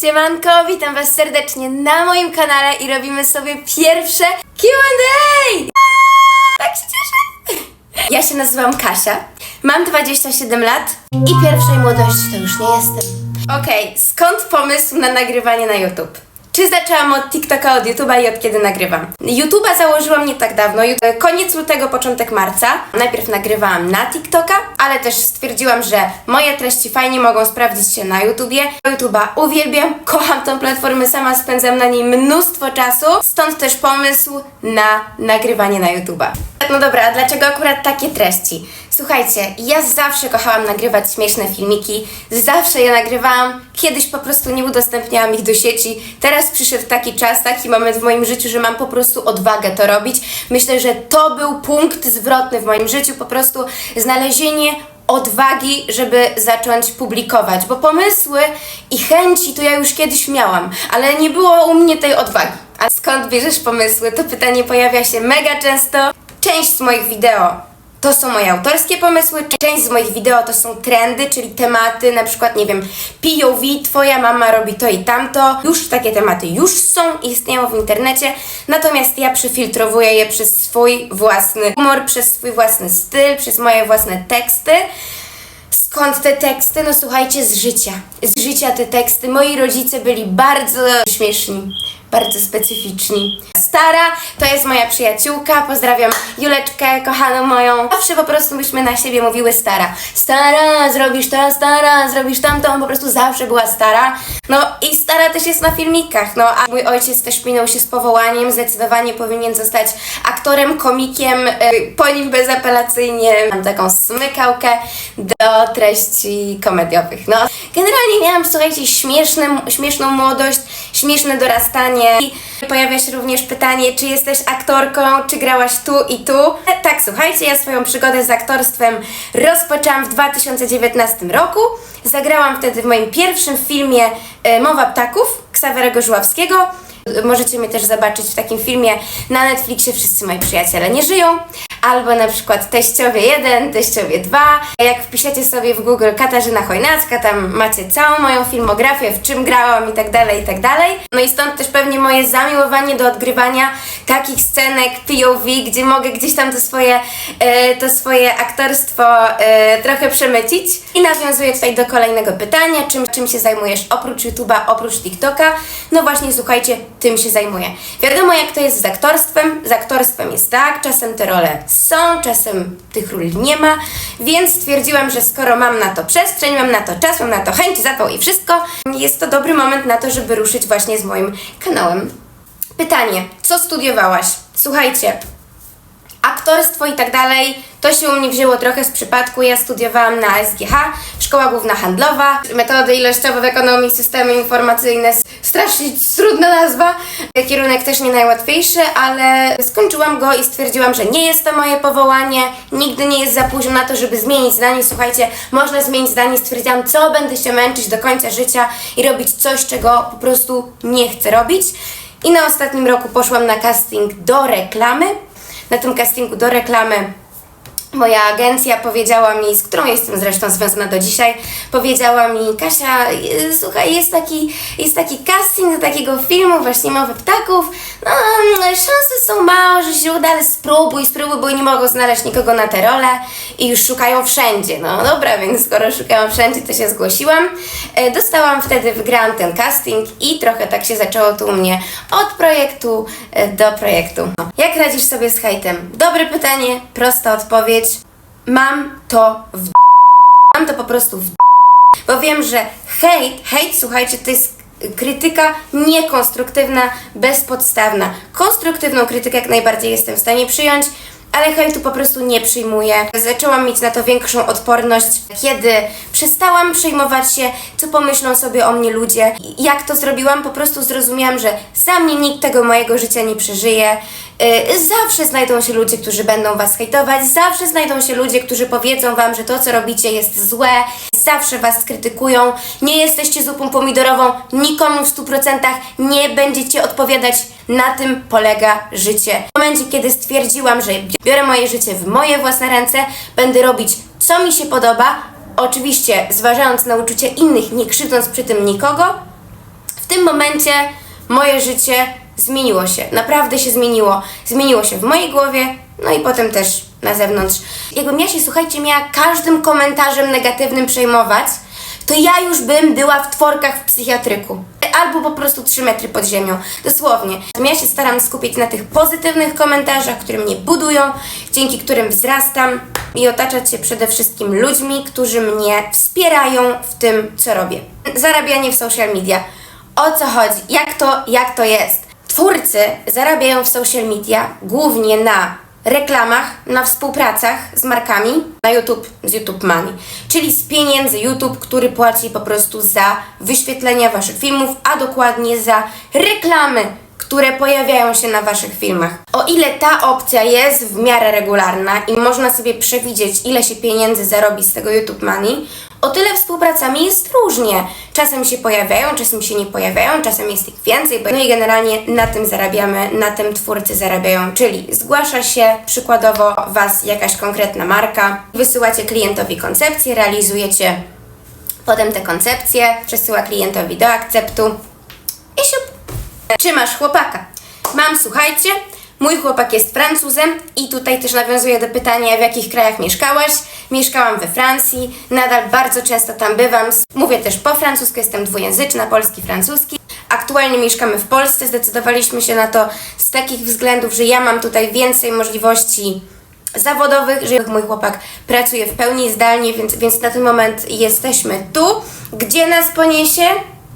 Siemanko, witam Was serdecznie na moim kanale i robimy sobie pierwsze Q&A! Tak się cieszę! Ja się nazywam Kasia, mam 27 lat i pierwszej młodości to już nie jestem. Okej, skąd pomysł na nagrywanie na YouTube? Czy zaczęłam od TikToka, od YouTube'a i od kiedy nagrywam? YouTube'a założyłam nie tak dawno, ju- koniec lutego, początek marca. Najpierw nagrywałam na TikToka, ale też stwierdziłam, że moje treści fajnie mogą sprawdzić się na YouTubie. YouTube'a uwielbiam, kocham tą platformę, sama spędzam na niej mnóstwo czasu, stąd też pomysł na nagrywanie na YouTube'a. No dobra, a dlaczego akurat takie treści? Słuchajcie, ja zawsze kochałam nagrywać śmieszne filmiki, zawsze je nagrywałam, kiedyś po prostu nie udostępniałam ich do sieci. Teraz przyszedł taki czas, taki moment w moim życiu, że mam po prostu odwagę to robić. Myślę, że to był punkt zwrotny w moim życiu, po prostu znalezienie odwagi, żeby zacząć publikować, bo pomysły i chęci to ja już kiedyś miałam, ale nie było u mnie tej odwagi. A skąd bierzesz pomysły? To pytanie pojawia się mega często. Część z moich wideo to są moje autorskie pomysły, część z moich wideo to są trendy, czyli tematy, na przykład, nie wiem, POV, twoja mama robi to i tamto. Już takie tematy już są, istnieją w internecie, natomiast ja przefiltrowuję je przez swój własny humor, przez swój własny styl, przez moje własne teksty. Skąd te teksty? No słuchajcie, z życia. Z życia te teksty. Moi rodzice byli bardzo śmieszni, bardzo specyficzni. Stara to jest moja przyjaciółka, pozdrawiam Juleczkę, kochaną moją. Zawsze po prostu byśmy na siebie mówiły stara. Stara, zrobisz to, stara, zrobisz tamto. Po prostu zawsze była stara. No i stara też jest na filmikach, no a mój ojciec też minął się z powołaniem, zdecydowanie powinien zostać aktorem, komikiem, y, po nim bezapelacyjnie. Mam taką smykałkę do treści komediowych, no. Generalnie miałam, słuchajcie, śmieszne, śmieszną młodość, śmieszne dorastanie. Pojawia się również pytanie, czy jesteś aktorką, czy grałaś tu i tu. Tak, słuchajcie, ja swoją przygodę z aktorstwem rozpoczęłam w 2019 roku. Zagrałam wtedy w moim pierwszym filmie e, Mowa Ptaków Ksawerego Żuławskiego. Możecie mnie też zobaczyć w takim filmie na Netflixie Wszyscy moi przyjaciele nie żyją. Albo na przykład Teściowie 1, Teściowie 2. Jak wpiszecie sobie w Google Katarzyna Chojnacka, tam macie całą moją filmografię, w czym grałam i tak dalej, i tak dalej. No i stąd też pewnie moje zamiłowanie do odgrywania takich scenek POV, gdzie mogę gdzieś tam to swoje, e, to swoje aktorstwo e, trochę przemycić. I nawiązuję tutaj do kolejnego pytania, czym, czym się zajmujesz oprócz YouTube'a, oprócz TikToka? No właśnie, słuchajcie, tym się zajmuję. Wiadomo jak to jest z aktorstwem. Z aktorstwem jest tak, czasem te role są, czasem tych ról nie ma, więc stwierdziłam, że skoro mam na to przestrzeń, mam na to czas, mam na to chęć, zapał i wszystko, jest to dobry moment na to, żeby ruszyć właśnie z moim kanałem. Pytanie, co studiowałaś? Słuchajcie, aktorstwo i tak dalej, to się u mnie wzięło trochę z przypadku. Ja studiowałam na SGH, Szkoła Główna Handlowa, metody ilościowe w ekonomii, systemy informacyjne, strasznie trudna nazwa. Kierunek też nie najłatwiejszy, ale skończyłam go i stwierdziłam, że nie jest to moje powołanie, nigdy nie jest za późno na to, żeby zmienić zdanie. Słuchajcie, można zmienić zdanie. Stwierdziłam, co będę się męczyć do końca życia i robić coś, czego po prostu nie chcę robić. I na ostatnim roku poszłam na casting do reklamy na tym castingu do reklamy moja agencja powiedziała mi, z którą jestem zresztą związana do dzisiaj, powiedziała mi, Kasia, y, słuchaj, jest taki, jest taki casting do takiego filmu, właśnie mowy ptaków, no mm, szanse są małe, że się uda, ale spróbuj, spróbuj, bo nie mogą znaleźć nikogo na tę rolę i już szukają wszędzie. No dobra, więc skoro szukają wszędzie, to się zgłosiłam. E, Dostałam wtedy, wygrałam ten casting i trochę tak się zaczęło tu u mnie od projektu e, do projektu. Jak radzisz sobie z hejtem? Dobre pytanie, prosta odpowiedź. Mam to w d- Mam to po prostu w d- bo wiem, że hejt, hejt, słuchajcie, to jest krytyka niekonstruktywna, bezpodstawna. Konstruktywną krytykę jak najbardziej jestem w stanie przyjąć, ale hejtu po prostu nie przyjmuję. Zaczęłam mieć na to większą odporność, kiedy przestałam przejmować się, co pomyślą sobie o mnie ludzie. Jak to zrobiłam? Po prostu zrozumiałam, że mnie nikt tego mojego życia nie przeżyje. Yy, Zawsze znajdą się ludzie, którzy będą was hejtować, zawsze znajdą się ludzie, którzy powiedzą wam, że to, co robicie, jest złe, zawsze was skrytykują, nie jesteście zupą pomidorową, nikomu w 100% nie będziecie odpowiadać. Na tym polega życie. W momencie, kiedy stwierdziłam, że biorę moje życie w moje własne ręce, będę robić, co mi się podoba, oczywiście zważając na uczucia innych, nie krzywdząc przy tym nikogo, tym momencie moje życie zmieniło się. Naprawdę się zmieniło. Zmieniło się w mojej głowie, no i potem też na zewnątrz. Jakbym ja się, słuchajcie, miała każdym komentarzem negatywnym przejmować, to ja już bym była w tworkach w psychiatryku. Albo po prostu 3 metry pod ziemią. Dosłownie. Ja się staram skupić na tych pozytywnych komentarzach, które mnie budują, dzięki którym wzrastam i otaczać się przede wszystkim ludźmi, którzy mnie wspierają w tym, co robię. Zarabianie w social media. O co chodzi? Jak to, jak to jest? Twórcy zarabiają w social media głównie na reklamach, na współpracach z markami na YouTube z YouTube Money, czyli z pieniędzy YouTube, który płaci po prostu za wyświetlenia Waszych filmów, a dokładnie za reklamy, które pojawiają się na Waszych filmach. O ile ta opcja jest w miarę regularna i można sobie przewidzieć, ile się pieniędzy zarobi z tego YouTube Money, o tyle współpracami jest różnie. Czasem się pojawiają, czasem się nie pojawiają, czasem jest ich więcej, no i generalnie na tym zarabiamy, na tym twórcy zarabiają, czyli zgłasza się przykładowo Was jakaś konkretna marka, wysyłacie klientowi koncepcję, realizujecie potem te koncepcje, przesyła klientowi do akceptu i się czy masz chłopaka? Mam, słuchajcie, mój chłopak jest Francuzem i tutaj też nawiązuję do pytania, w jakich krajach mieszkałaś. Mieszkałam we Francji, nadal bardzo często tam bywam. Mówię też po francusku, jestem dwujęzyczna, polski, francuski. Aktualnie mieszkamy w Polsce, zdecydowaliśmy się na to z takich względów, że ja mam tutaj więcej możliwości zawodowych, że mój chłopak pracuje w pełni zdalnie, więc, więc na ten moment jesteśmy tu. Gdzie nas poniesie?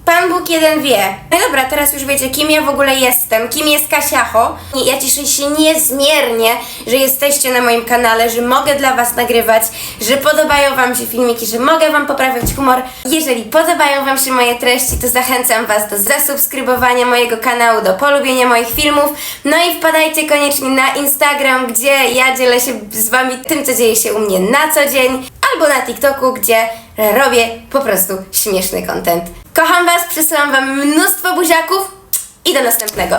Pan Bóg jeden wie. No dobra, teraz już wiecie, kim ja w ogóle jestem, kim jest Kasiacho. I Ja cieszę się niezmiernie, że jesteście na moim kanale, że mogę dla Was nagrywać, że podobają Wam się filmiki, że mogę Wam poprawiać humor. Jeżeli podobają Wam się moje treści, to zachęcam Was do zasubskrybowania mojego kanału, do polubienia moich filmów. No i wpadajcie koniecznie na Instagram, gdzie ja dzielę się z Wami tym, co dzieje się u mnie na co dzień, albo na TikToku, gdzie robię po prostu śmieszny content. Kocham Was, przesyłam Wam mnóstwo buziaków i do następnego.